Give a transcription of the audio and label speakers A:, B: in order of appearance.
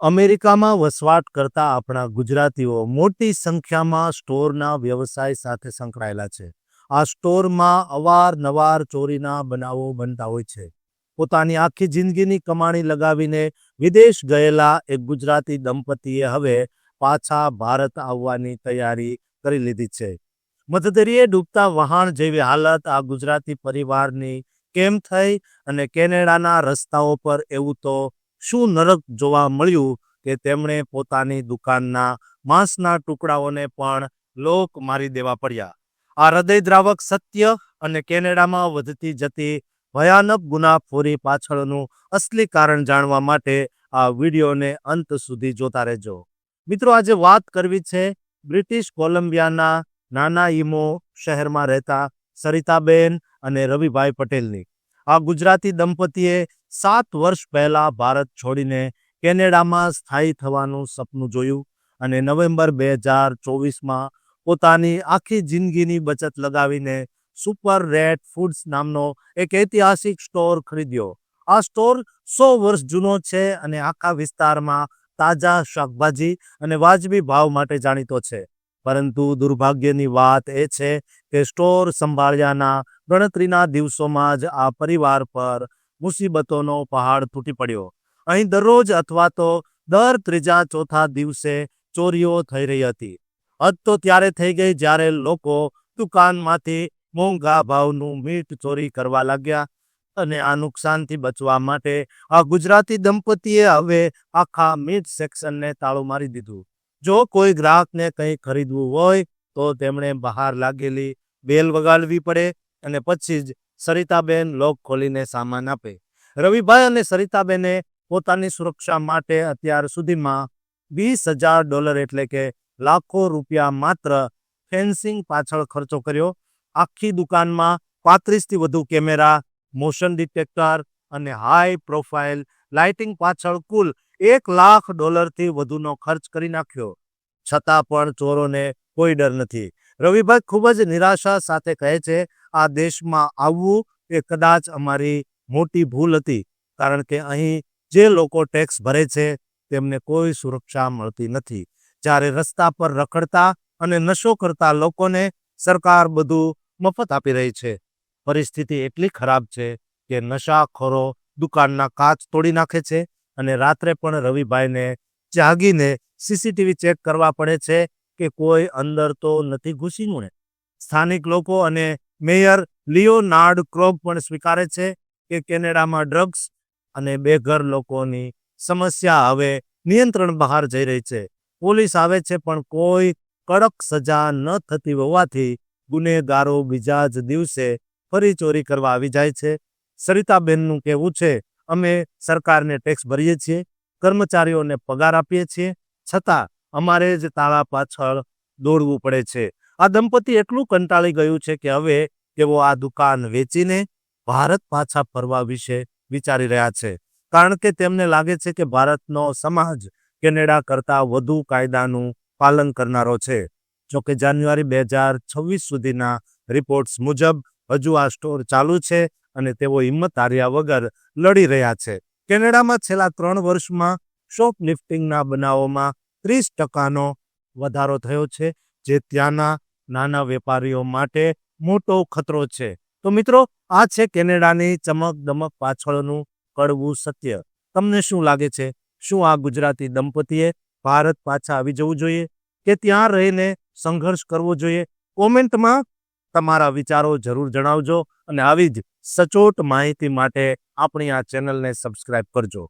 A: અમેરિકામાં વસવાટ કરતા આપણા ગુજરાતીઓ મોટી સંખ્યામાં સ્ટોરના વ્યવસાય સાથે સંકળાયેલા છે. આ સ્ટોરમાં અવારનવાર ચોરીના બનાવો બનતા હોય છે. પોતાની આખી જિંદગીની કમાણી લગાવીને વિદેશ ગયેલા એક ગુજરાતી દંપતીએ હવે પાછા ભારત આવવાની તૈયારી કરી લીધી છે. મધદરીએ ડૂબતા વહાણ જેવી હાલત આ ગુજરાતી પરિવારની કેમ થઈ અને કેનેડાના રસ્તાઓ પર એવું તો શું નરક જોવા મળ્યું કે તેમણે પોતાની દુકાનના માંસના ટુકડાઓને પણ લોક મારી દેવા પડ્યા? આ હૃદયદ્રાવક સત્ય અને કેનેડામાં વધતી જતી ભયાનક ગુનાખોરી પાછળનું અસલી કારણ જાણવા માટે આ વિડીયોને અંત સુધી જોતા રહેજો. મિત્રો, આજે વાત કરવી છે બ્રિટિશ કોલંબિયાના નાના ઈમો શહેરમાં રહેતા સરિતાબેન અને રવિભાઈ પટેલની. આ ગુજરાતી દંપતીએ સાત વર્ષ પહેલા ભારત છોડીને કેનેડામાં સ્થાયી થવાનું સપનું જોયું અને નવેમ્બર બે હજાર ચોવીસમાં પોતાની આખી જિંદગીની બચત લગાવીને સુપર રેડ ફૂડ્સ નામનો એક ઐતિહાસિક સ્ટોર ખરીદ્યો. આ સ્ટોર સો વર્ષ જૂનો છે અને આખા વિસ્તારમાં તાજા શાકભાજી અને વાજબી ભાવ માટે જાણીતો છે. પરંતુ દુર્ભાગ્યની વાત એ છે કે સ્ટોર સંભાળ્યાના ગણતરીના દિવસોમાં જ આ પરિવાર પર મુસીબતોનો પહાડ તૂટી પડ્યો. અહીં દરરોજ અથવા તો દર ત્રીજા ચોથા દિવસે ચોરીઓ થઈ રહી હતી. હદ તો ત્યારે થઈ ગઈ જ્યારે લોકો દુકાનમાંથી મોંઘા ભાવનું મીટ ચોરી કરવા લાગ્યા અને આ નુકસાનથી બચવા માટે આ ગુજરાતી દંપતીએ હવે આખા મીટ સેક્શનને તાળું મારી દીધું. જો કોઈ ગ્રાહકને કંઈ ખરીદવું હોય, તો તેમણે બહાર લાગેલી બેલ વગાડવી પડે અને પછી જ સરિતાબેન લોક ખોલીને સામાન આપે. રવિભાઈ અને સરિતાબેને પોતાની સુરક્ષા માટે અત્યાર સુધીમાં વીસ હજાર ડોલર એટલે કે લાખો રૂપિયા માત્ર ફેન્સિંગ પાછળ ખર્ચો કર્યો. આખી દુકાનમાં પાંત્રીસથી વધુ કેમેરા, મોશન ડિટેક્ટર અને હાઈ પ્રોફાઇલ લાઇટિંગ પાછળ કુલ એક લાખ ડોલરથી વધુનો ખર્ચ કરી નાખ્યો. છતાં પણ ચોરોને કોઈ ડર નથી. રવિભાઈ ખૂબ જ નિરાશા સાથે કહે છે, આ દેશમાં આવવું એ કદાચ અમારી મોટી ભૂલ હતી, કારણ કે અહીં જે લોકો ટેક્સ ભરે છે, તેમને કોઈ સુરક્ષા મળતી નથી. જ્યારે રસ્તા પર રખડતા અને નશો કરતા લોકોને સરકાર બધું મફત આપી રહી છે. પરિસ્થિતિ એટલી ખરાબ છે કે નશાખોરો દુકાનના કાચ તોડી નાખે છે અને રાત્રે પણ રવિભાઈને જાગીને સીસીટીવી ચેક કરવા પડે છે કે કોઈ અંદર તો નથી ઘૂસીનું. ને સ્થાનિક લોકો અને મેયર લિયોનાર્ડ ક્રોબ પણ સ્વીકારે છે કે કેનેડામાં ડ્રગ્સ અને બેઘર લોકોની સમસ્યા હવે નિયંત્રણ બહાર જઈ રહી છે. પોલીસ આવે છે પણ કોઈ કડક સજા ન થતી હોવાથી ગુનેગારો બીજા જ દિવસે ફરી ચોરી કરવા આવી જાય છે. સરિતાબેનનું કહેવું છે અમે સરકારને ટેક્સ ભરીએ છીએ, કર્મચારીઓને પગાર આપીએ છીએ, છતાં અમારે જ તાળા પાછળ દોડવું પડે છે. આ દંપતી એટલું કંટાળી ગયું છે કે હવે તેઓ આ દુકાન વેચીને ભારત પાછા ફરવા વિશે વિચારી રહ્યા છે. કારણ કે તેમને લાગે છે કે ભારતનો સમાજ કેનેડા કરતાં વધુ કાયદાનું પાલન કરનારો છે. જોકે જાન્યુઆરી બે હજાર છવ્વીસ સુધીના રિપોર્ટ્સ મુજબ હજુ આ સ્ટોર ચાલુ છે. અને તેઓ હિંમત હાર્યા વગર લડી રહ્યા છે. કેનેડામાં છેલ્લા ત્રણ વર્ષમાં શોપ લિફ્ટિંગના બનાવોમાં ત્રીસ ટકાનો વધારો થયો છે, જે ત્યાંના નાના વેપારીઓ માટે મોટો ખતરો છે. તો મિત્રો, આ છે કેનેડાની ચમક દમક પાછળનું કડવું સત્ય. તમને શું લાગે છે? શું આ ગુજરાતી દંપતીએ ભારત પાછા આવી જવું જોઈએ? કે ત્યાં રહીને સંઘર્ષ કરવો જોઈએ? કોમેન્ટમાં તમારા વિચારો જરૂર જણાવજો અને આવી જ સચોટ માહિતી માટે આપણી આ ચેનલને સબસ્ક્રાઇબ કરજો.